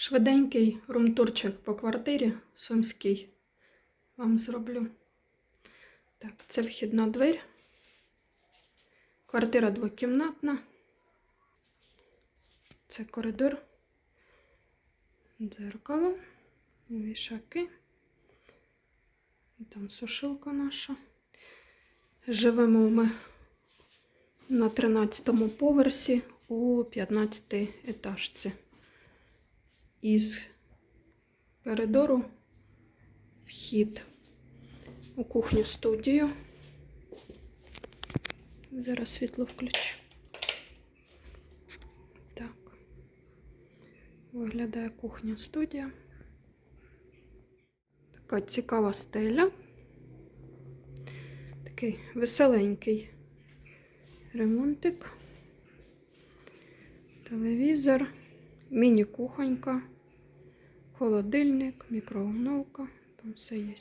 Швиденький румтурчик по квартирі сумський вам зроблю. Так, це вхідна двері. Квартира двокімнатна. Це коридор. Дзеркало, вішаки. Там сушилка наша. Живемо ми на 13-му поверсі у 15 етажці. Із коридору вхід у кухню студію. Зараз світло включу. Так. Виглядає кухня студія. Така цікава стеля. Такий веселенький ремонтик. Телевізор, міні-кухонька, холодильник, мікроволновка. Там все є.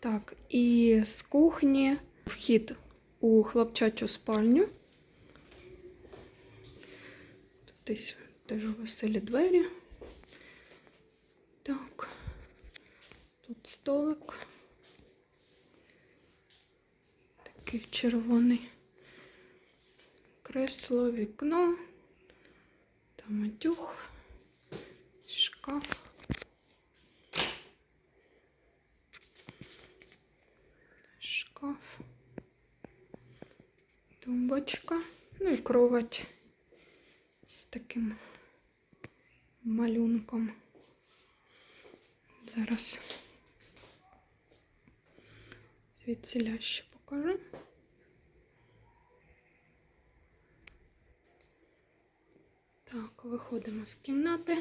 Так, і з кухні вхід у хлопчачу спальню. Тут десь теж веселі двері. Так, тут столик. Такий червоний. Кресло, вікно, утюг, шкаф. Шкаф, тумбочка, ну і кровать з таким малюнком. Зараз звідсіля ще покажу. Так, виходимо з кімнати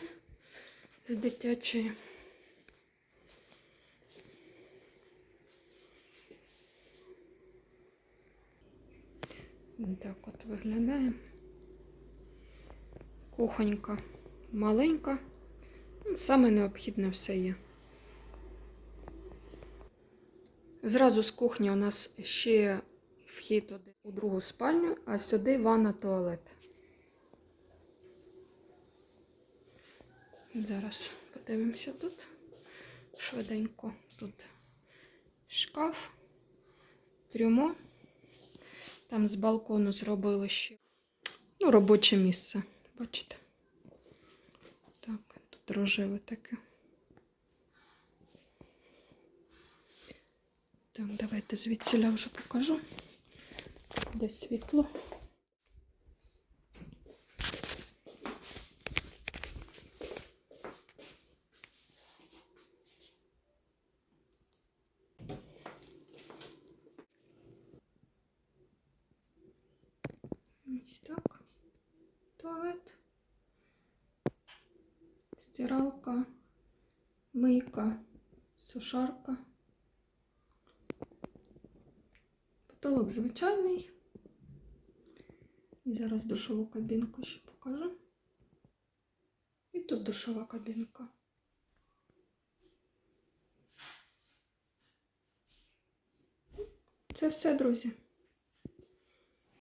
з дитячої. Так от виглядає. Кухонька маленька. Ну, Саме необхідне все є. Зразу з кухні у нас ще вхід у другу спальню, а сюди ванна туалет. Зараз подивимося тут. Швиденько. Тут шкаф, трюмо. Там з балкону зробили ще ну, робоче місце. Бачите? Так, тут рожеве таке. Так, давайте звідсіля вже покажу. Де світло. Ось так. Туалет. Стиралка, мийка, сушарка. Потолок звичайний. І зараз душову кабінку ще покажу. І тут душова кабінка. Це все, друзі.